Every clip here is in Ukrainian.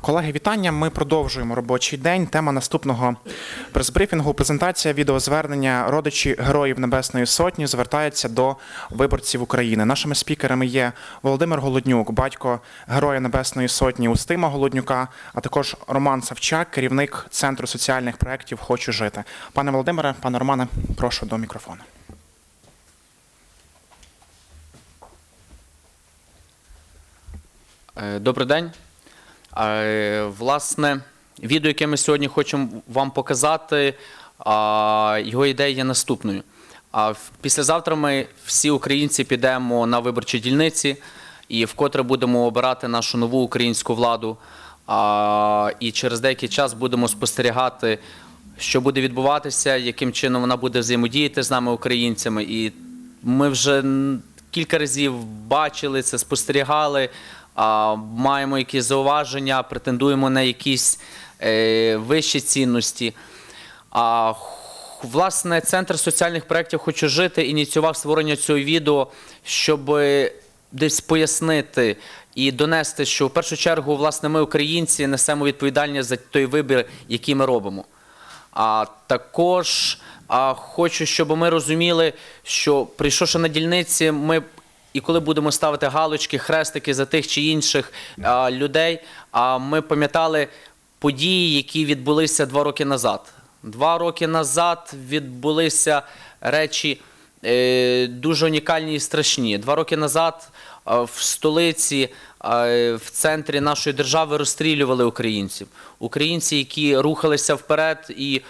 Колеги, вітання. Ми продовжуємо робочий день. Тема наступного прес-брифінгу – презентація відеозвернення родичі Героїв Небесної Сотні звертаються до виборців України. Нашими спікерами є Володимир Голоднюк, батько Героя Небесної Сотні Устима Голоднюка, а також Роман Савчак, керівник Центру соціальних проєктів Хочу жити. Пане Володимире, пане Романе, прошу до мікрофону. Е, Добрий день. Е, Власне, відео, яке ми сьогодні хочемо вам показати, його ідея є наступною. А Післязавтра ми всі українці підемо на виборчі дільниці і вкотре будемо обирати нашу нову українську владу. І через деякий час будемо спостерігати, що буде відбуватися, яким чином вона буде взаємодіяти з нами, українцями. І ми вже кілька разів бачили це, спостерігали, маємо якісь зауваження, претендуємо на якісь е, вищі цінності. Власне, Центр соціальних проєктів Хочу жити ініціював створення цього відео, щоб десь пояснити і донести, що в першу чергу, власне, ми, українці, несемо відповідальність за той вибір, який ми робимо. А також хочу, щоб ми розуміли, що прийшовши на дільниці, ми і коли будемо ставити галочки, хрестики за тих чи інших а, людей, а ми пам'ятали події, які відбулися два роки назад. Два роки назад відбулися речі е, дуже унікальні і страшні. Два роки назад е, в столиці, е, в центрі нашої держави розстрілювали українців. Українці, які рухалися вперед і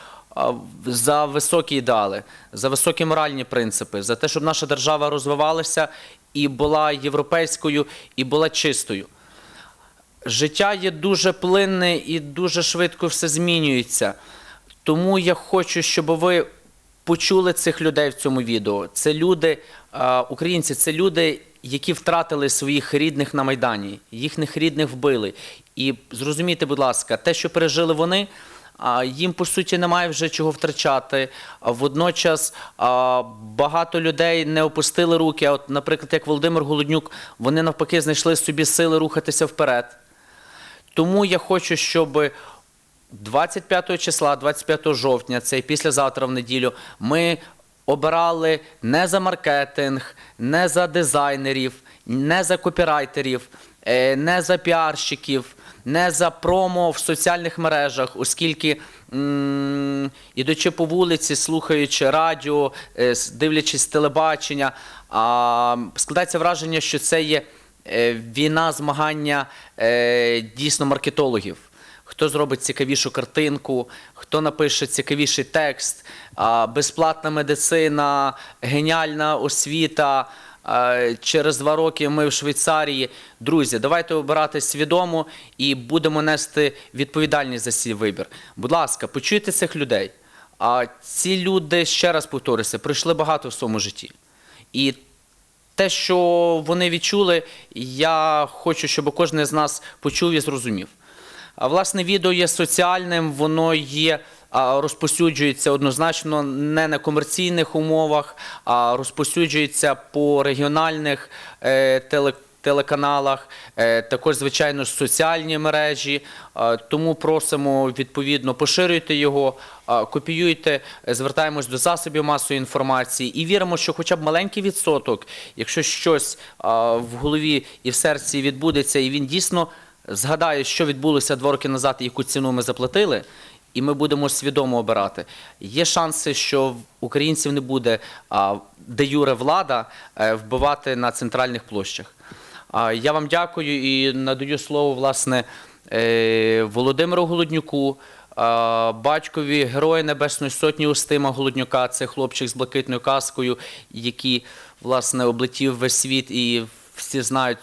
за високі ідеали, за високі моральні принципи, за те, щоб наша держава розвивалася і була європейською, і була чистою. Життя є дуже плинне і дуже швидко все змінюється. Тому я хочу, щоб ви почули цих людей в цьому відео. Це люди, українці, це люди, які втратили своїх рідних на Майдані, їхніх рідних вбили. І зрозумійте, будь ласка, те, що пережили вони. Їм по суті немає вже чого втрачати. Водночас багато людей не опустили руки. От, наприклад, як Володимир Голоднюк, вони навпаки знайшли собі сили рухатися вперед. Тому я хочу, щоб 25 числа, 25 жовтня, це і післязавтра в неділю, ми обирали не за маркетинг, не за дизайнерів, не за копірайтерів, е, не за піарщиків, не за промо в соціальних мережах, оскільки, ідучи по вулиці, слухаючи радіо, е, дивлячись телебачення, а, складається враження, що це є е, війна, змагання е, дійсно маркетологів. Хто зробить цікавішу картинку, хто напише цікавіший текст, безплатна медицина, геніальна освіта. Через два роки ми в Швейцарії. Друзі, давайте обирати свідомо і будемо нести відповідальність за свій вибір. Будь ласка, почуйте цих людей. А ці люди, ще раз повторюся, пройшли багато в своєму житті. І те, що вони відчули, я хочу, щоб кожен з нас почув і зрозумів. А власне, відео є соціальним, воно є. А, Розпосюджується однозначно не на комерційних умовах, а розпосюджується по регіональних е, телеканалах, е, також, звичайно, соціальні мережі. Е, Тому просимо відповідно поширюйте його, копіюйте, звертаємось до засобів масової інформації і віримо, що хоча б маленький відсоток, якщо щось в голові і в серці відбудеться, і він дійсно згадає, що відбулося два роки назад, і яку ціну ми заплатили. І ми будемо свідомо обирати. Є шанси, що українців не буде де юре влада е, вбивати на центральних площах. Я вам дякую і надаю слово власне е, Володимиру Голоднюку, батькові Героя Небесної Сотні Устима Голоднюка. Це хлопчик з блакитною каскою, який власне облетів весь світ і всі знають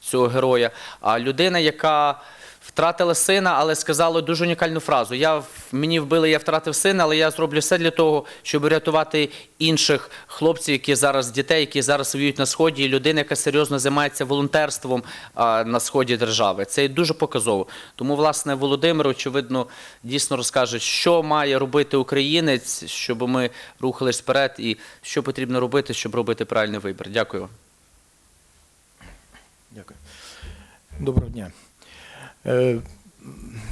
цього героя. А людина, яка втратила сина, але сказала дуже унікальну фразу. Я мені вбили, я втратив сина, але я зроблю все для того, щоб рятувати інших хлопців, які зараз дітей, які зараз воюють на сході. І людина, яка серйозно займається волонтерством а, на сході держави. Це дуже показово. Тому, власне, Володимир, очевидно, дійсно розкаже, що має робити українець, щоб ми рухались вперед, і що потрібно робити, щоб робити правильний вибір. Дякую. Дякую. Доброго дня. Е,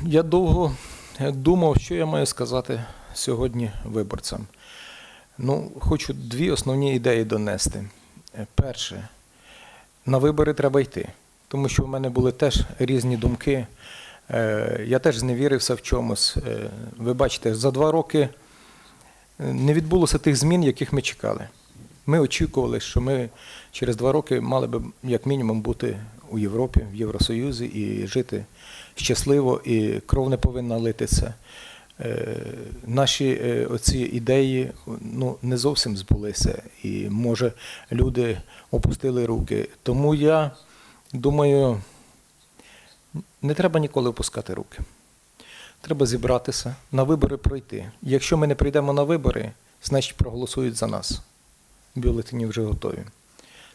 Я довго думав, що я маю сказати сьогодні виборцям. Ну, хочу дві основні ідеї донести. Е, Перше, на вибори треба йти, тому що в мене були теж різні думки. Е, Я теж зневірився в чомусь. Ви бачите, за два роки не відбулося тих змін, яких ми чекали. Ми очікували, що ми через два роки мали би як мінімум бути у Європі, в Євросоюзі і жити щасливо, і кров не повинна литися. Е, Наші е, оці ідеї ну, не зовсім збулися, і може люди опустили руки. Тому я думаю, не треба ніколи опускати руки. Треба зібратися, на вибори пройти. Якщо ми не прийдемо на вибори, значить проголосують за нас. Бюлетені вже готові.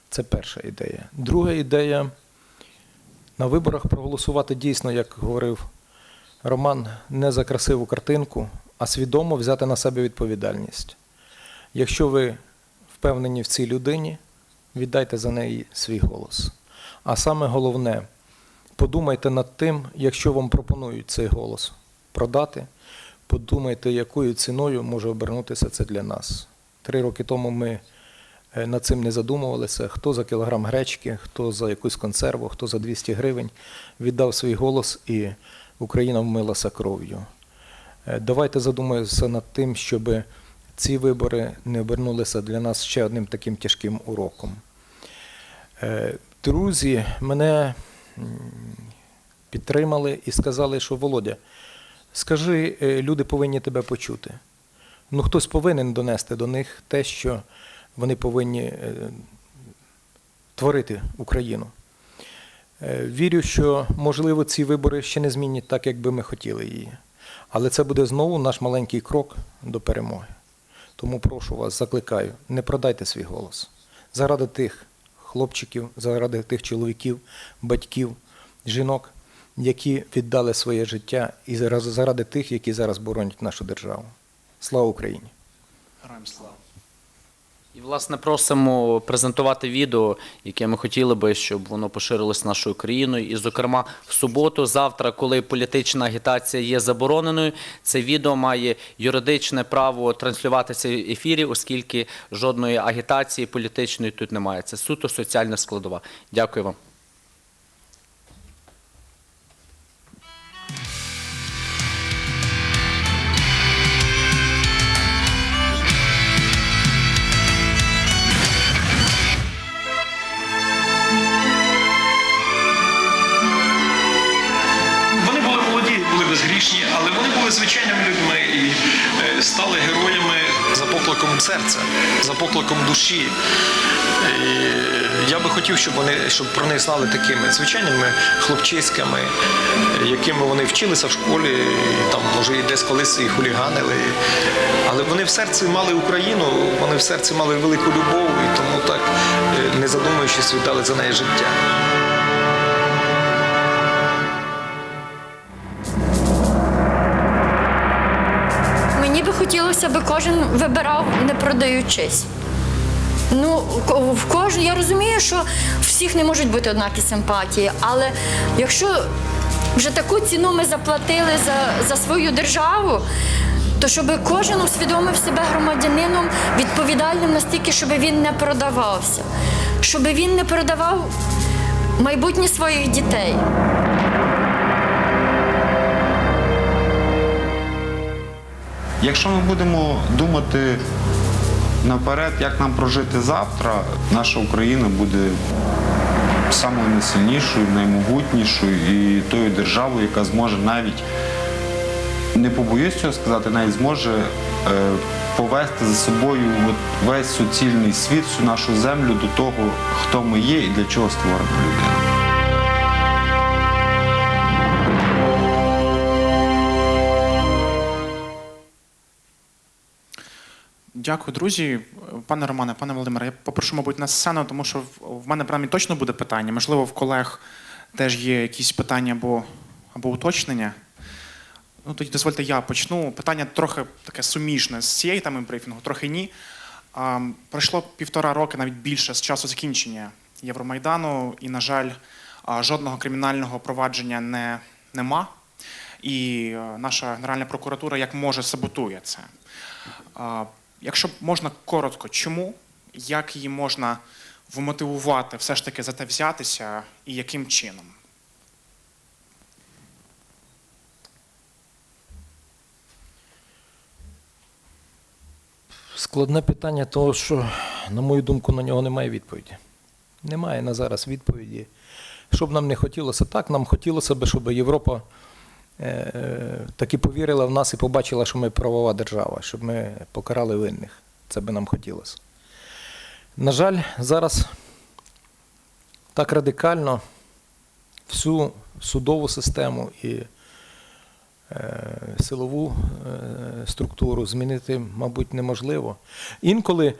Це перша ідея. Друга ідея на виборах проголосувати дійсно, як говорив Роман, не за красиву картинку, а свідомо взяти на себе відповідальність. Якщо ви впевнені в цій людині, віддайте за неї свій голос. А саме головне, подумайте над тим, якщо вам пропонують цей голос продати, подумайте, якою ціною може обернутися це для нас. Три роки тому ми над цим не задумувалися. Хто за кілограм гречки, хто за якусь консерву, хто за 200 гривень віддав свій голос і Україна вмилася кров'ю. Е, Давайте задумаємося над тим, щоб ці вибори не обернулися для нас ще одним таким тяжким уроком. Е, Друзі мене підтримали і сказали, що Володя, скажи, е, люди повинні тебе почути. Ну, хтось повинен донести до них те, що вони повинні е, творити Україну. Е, Вірю, що можливо ці вибори ще не змінять так, як би ми хотіли її. Але це буде знову наш маленький крок до перемоги. Тому прошу вас, закликаю, не продайте свій голос. Заради тих хлопчиків, заради тих чоловіків, батьків, жінок, які віддали своє життя, і заради тих, які зараз боронять нашу державу. Слава Україні! Героям слава. І, власне, просимо презентувати відео, яке ми хотіли би, щоб воно поширилось нашою країною. І, зокрема, в суботу, завтра, коли політична агітація є забороненою, це відео має юридичне право транслюватися в ефірі, оскільки жодної агітації політичної тут немає. Це суто соціальна складова. Дякую вам. Покликом серця, за покликом душі. І я би хотів, щоб вони щоб про них знали такими звичайними хлопчиськами, якими вони вчилися в школі, і там може і десь колись і хуліганили. Але вони в серці мали Україну, вони в серці мали велику любов, і тому так, е, не задумуючись, віддали за неї життя. Хотілося, аби кожен вибирав, не продаючись. Ну, в кожен, я розумію, що всіх не можуть бути однакі симпатії, але якщо вже таку ціну ми заплатили за, за свою державу, то щоб кожен усвідомив себе громадянином відповідальним настільки, щоб він не продавався, щоб він не продавав майбутнє своїх дітей. Якщо ми будемо думати наперед, як нам прожити завтра, наша Україна буде самою найсильнішою, наймогутнішою і тою державою, яка зможе навіть, не побоюсь цього сказати, навіть зможе е, повести за собою весь суцільний світ, всю нашу землю до того, хто ми є і для чого створена людина. Дякую, друзі. Пане Романе, пане Володимире, я попрошу, мабуть, на сцену, тому що в- мене принаймні точно буде питання. Можливо, в колег теж є якісь питання або, або уточнення. Ну, тоді дозвольте, я почну. Питання трохи таке суміжне з цієї теми брифінгу, трохи ні. А, пройшло півтора роки, навіть більше з часу закінчення Євромайдану, і, на жаль, жодного кримінального провадження не, нема. і наша Генеральна прокуратура як може саботує це. Якщо можна коротко, чому, як її можна вмотивувати все ж таки за те взятися і яким чином? Складне питання, того, що, на мою думку, на нього немає відповіді. Немає на зараз відповіді. Що б нам не хотілося, так, нам хотілося б, щоб Європа таки повірила в нас і побачила, що ми правова держава, щоб ми покарали винних. Це би нам хотілося. На жаль, зараз так радикально всю судову систему і е, силову е, структуру змінити, мабуть, неможливо. Інколи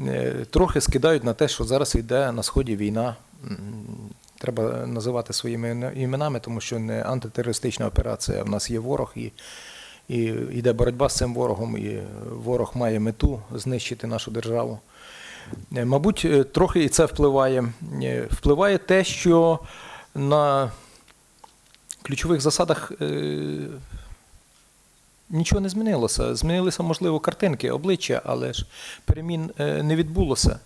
е, трохи скидають на те, що зараз йде на сході війна. Треба називати своїми іменами, тому що не антитерористична операція. В нас є ворог, і, і йде боротьба з цим ворогом, і ворог має мету знищити нашу державу. Е, Мабуть, е, трохи і це впливає. Е, Впливає те, що на ключових засадах нічого не змінилося. Змінилися, можливо, картинки, обличчя, але ж перемін не відбулося.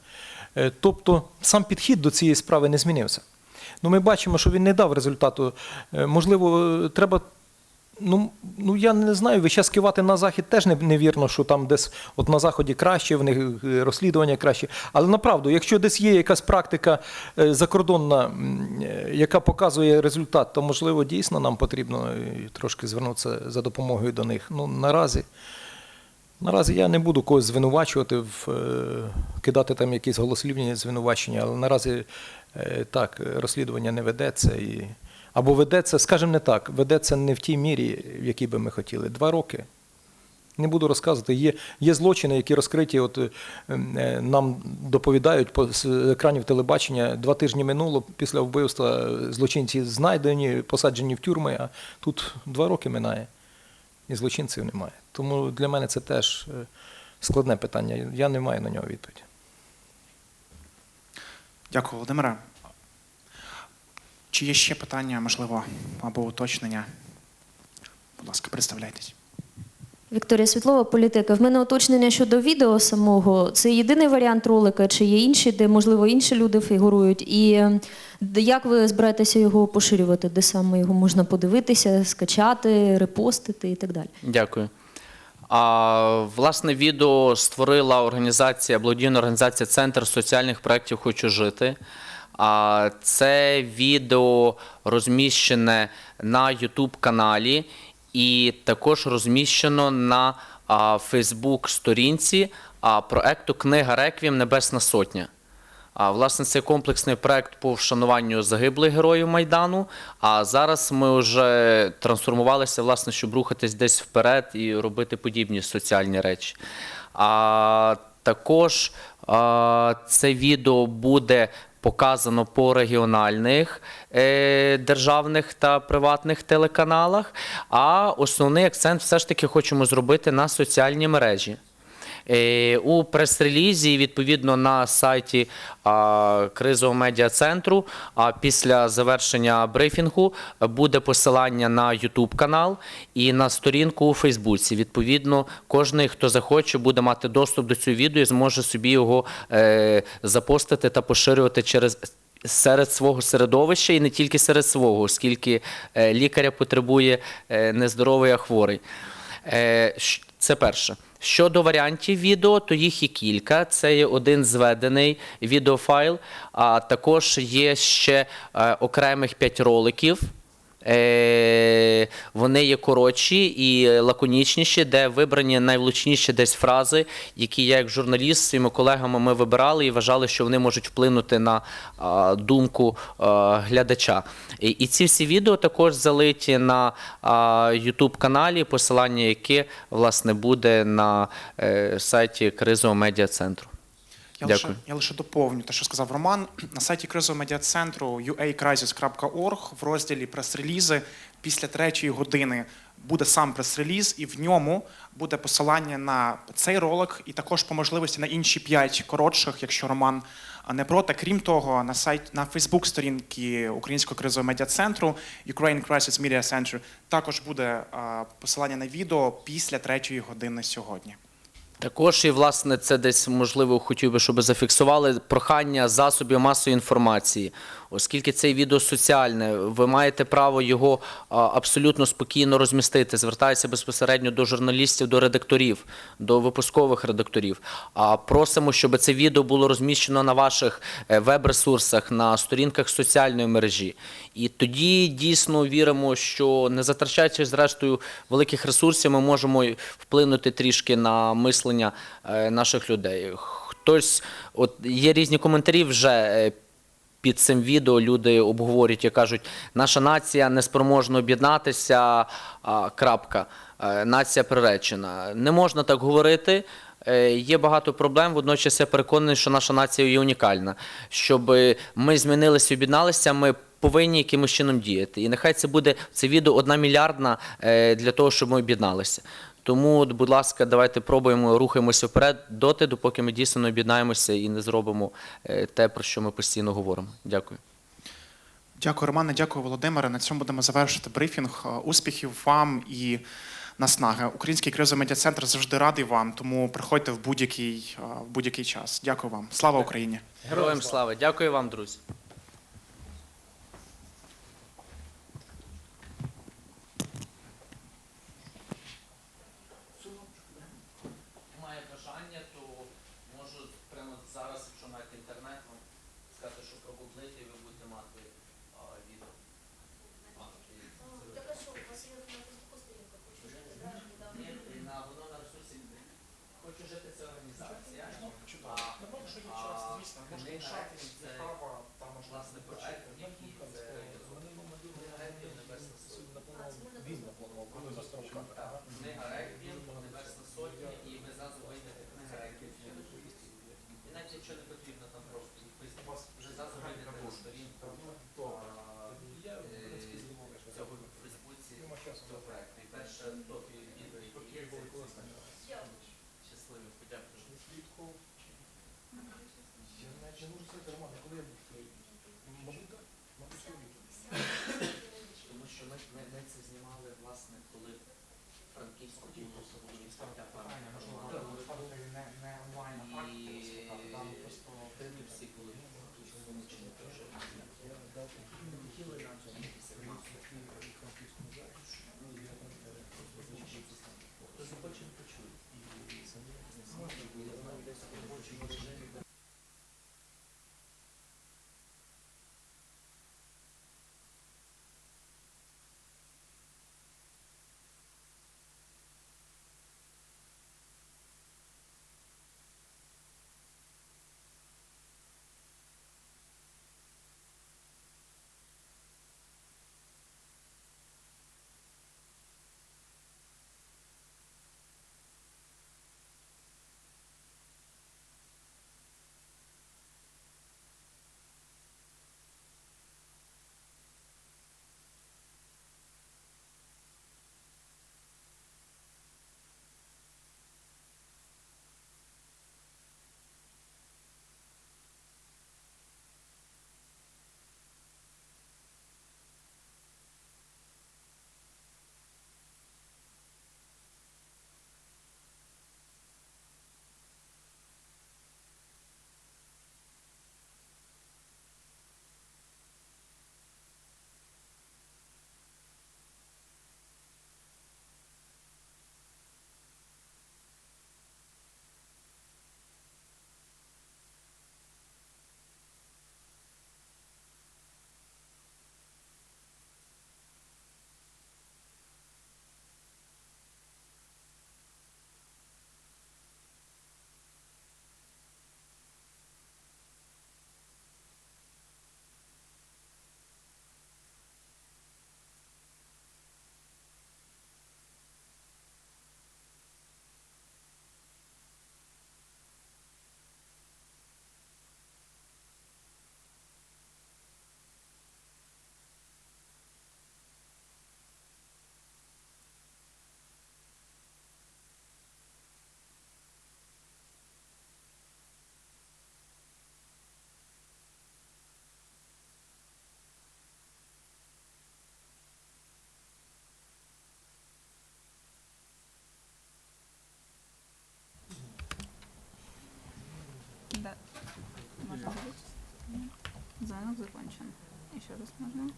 Тобто сам підхід до цієї справи не змінився. Ну, ми бачимо, що він не дав результату. Е, Можливо, треба. Ну, ну я не знаю, ви кивати на захід теж не, невірно, що там десь от на заході краще, в них е, розслідування краще. Але направду, якщо десь є якась практика е, закордонна, яка показує результат, то можливо дійсно нам потрібно трошки звернутися за допомогою до них. Ну наразі. Наразі я не буду когось звинувачувати, в, кидати там якісь голослівні звинувачення, але наразі так, розслідування не ведеться. І, або ведеться, скажімо не так, ведеться не в тій мірі, в якій би ми хотіли. Два роки. Не буду розказувати. Є, є злочини, які розкриті. От, е, е, нам доповідають по з екранів телебачення. Два тижні минуло після вбивства е, злочинці знайдені, посаджені в тюрми, а тут два роки минає і злочинців немає. Тому для мене це теж е, складне питання. Я не маю на нього відповіді. Дякую, Володимире. Чи є ще питання, можливо, або уточнення? Будь ласка, представляйтесь. Вікторія Світлова, політика. В мене уточнення щодо відео самого. Це єдиний варіант ролика, чи є інші, де можливо інші люди фігурують. І як ви збираєтеся його поширювати, де саме його можна подивитися, скачати, репостити і так далі? Дякую. Власне, відео створила організація, благодійна організація Центр соціальних проєктів Хочу жити. Це відео розміщене на YouTube каналі і також розміщено на Фейсбук-сторінці а, проекту Книга Реквієм Небесна Сотня. Власне, це комплексний проект по вшануванню загиблих героїв Майдану. А зараз ми вже трансформувалися, власне, щоб рухатись десь вперед і робити подібні соціальні речі. А, також а, це відео буде показано по регіональних е, державних та приватних телеканалах. А основний акцент все ж таки хочемо зробити на соціальні мережі. Е, У прес-релізі, відповідно, на сайті кризового медіа-центру а, після завершення брифінгу буде посилання на YouTube канал і на сторінку у Фейсбуці. Відповідно, кожен, хто захоче, буде мати доступ до цього відео і зможе собі його е, запостити та поширювати через. Серед свого середовища і не тільки серед свого, оскільки е, лікаря потребує е, не здоровий, а хворий. Це перше. Щодо варіантів відео, то їх є кілька. Це є один зведений відеофайл, а також є ще е, окремих п'ять роликів. Е, вони є коротші і лаконічніші, де вибрані найвлучніші десь фрази, які я як журналіст своїми колегами ми вибирали і вважали, що вони можуть вплинути на думку глядача. І, ці всі відео також залиті на YouTube каналі, посилання яке власне буде на е, сайті кризового медіа центру. Я Дякую. лише, я лише доповню те, що сказав Роман. На сайті кризового медіа-центру uacrisis.org в розділі прес-релізи після третьої години буде сам прес-реліз, і в ньому буде посилання на цей ролик, і також по можливості на інші п'ять коротших, якщо Роман не проти. Крім того, на сайт на Фейсбук сторінки Українського кризового медіа центру Ukraine Crisis Media Center також буде посилання на відео після третьої години сьогодні. Також і власне це десь можливо хотів би, щоб зафіксували прохання засобів масової інформації, оскільки це відео соціальне, ви маєте право його абсолютно спокійно розмістити. Звертаюся безпосередньо до журналістів, до редакторів, до випускових редакторів. А просимо, щоб це відео було розміщено на ваших е, веб-ресурсах, на сторінках соціальної мережі. І тоді дійсно віримо, що не затрачаючи зрештою великих ресурсів, ми можемо вплинути трішки на мислення е, наших людей. Хтось, от є різні коментарі вже. е, Під цим відео люди обговорюють і кажуть, наша нація не спроможна об'єднатися. Крапка. Е, Нація приречена. Не можна так говорити. Є багато проблем. Водночас я переконаний, що наша нація є унікальна. Щоб ми змінилися, об'єдналися, ми повинні якимось чином діяти. І нехай це буде це відео одна мільярдна для того, щоб ми об'єдналися. Тому, будь ласка, давайте пробуємо, рухаємося вперед доти, допоки ми дійсно не об'єднаємося і не зробимо е, те, про що ми постійно говоримо. Дякую. Дякую, Романе, дякую, Володимире. На цьому будемо завершити брифінг. Е, Успіхів вам і наснаги. Український кризовий медіа центр завжди радий вам, тому приходьте в будь-який е, в будь-який час. Дякую вам. Слава Україні! Героям слава! Дякую вам, друзі. Aynen. Звонок закончен. Еще раз можно?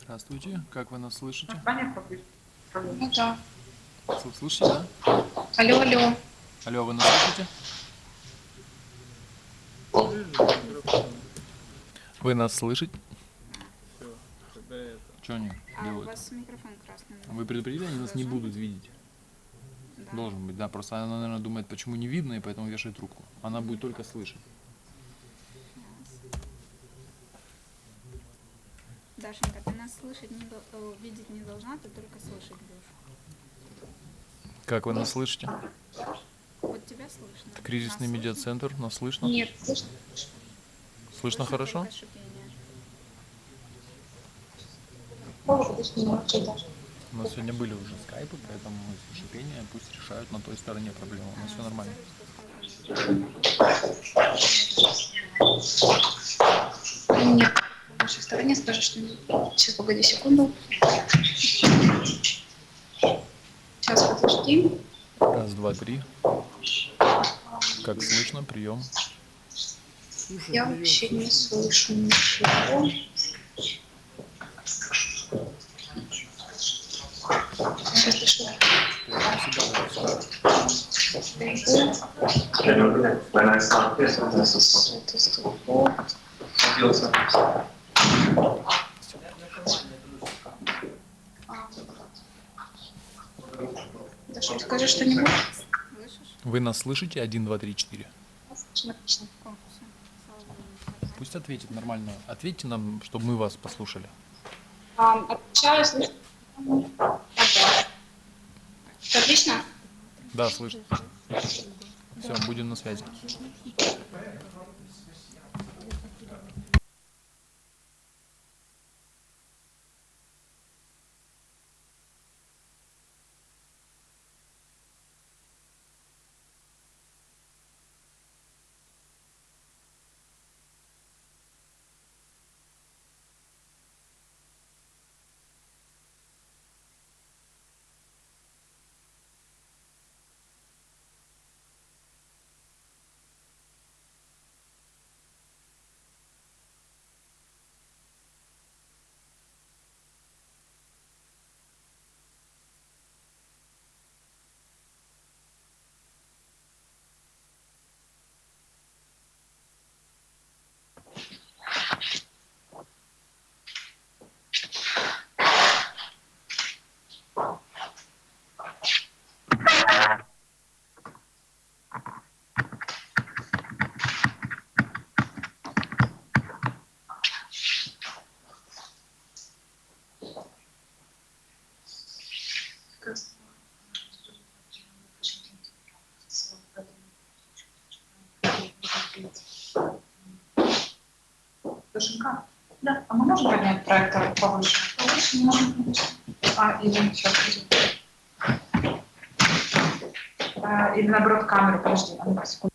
Здравствуйте, как вы нас слышите? Ну да. Слышите, да? Алло, алло. Алло, вы нас слышите? Вы нас слышите? Что они А у делают? вас микрофон красный. Вы предупредили, они нас не будут видеть. Да. Должен быть, да. Просто она, наверное, думает, почему не видно, и поэтому вешает трубку. Она будет только слышать. Дашенька, ты нас слышать не э, видеть не должна, ты только слышать будешь. Как вы нас слышите? Вот тебя слышно. Кризисный Нас медиацентр, нас слышно? слышно? Нет, слышно. Слышно хорошо? только шипение. У нас сегодня были уже скайпы, поэтому если шипение, пусть решают на той стороне проблему. У нас все нормально. Нет. На нашей стороне скажешь, что. Сейчас, погоди секунду. Сейчас, подожди. Раз, два, три. Как слышно, прием. Я вообще не слышу ничего. Даша, скажи что-нибудь. Вы нас слышите? Один, два, три, четыре. Пусть ответит нормально. Ответьте нам, чтобы мы вас послушали. Отвечаю, слышно? Отлично? Да, слышно. Все, будем на связи. Повыше? Повыше не. А, или сейчас. А, или наоборот камеру, подожди, а секунду.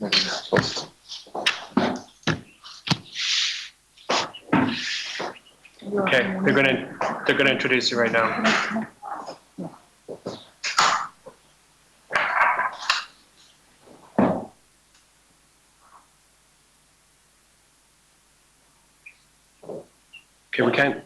Okay, they're gonna, they're gonna introduce you right now. Okay, we can't,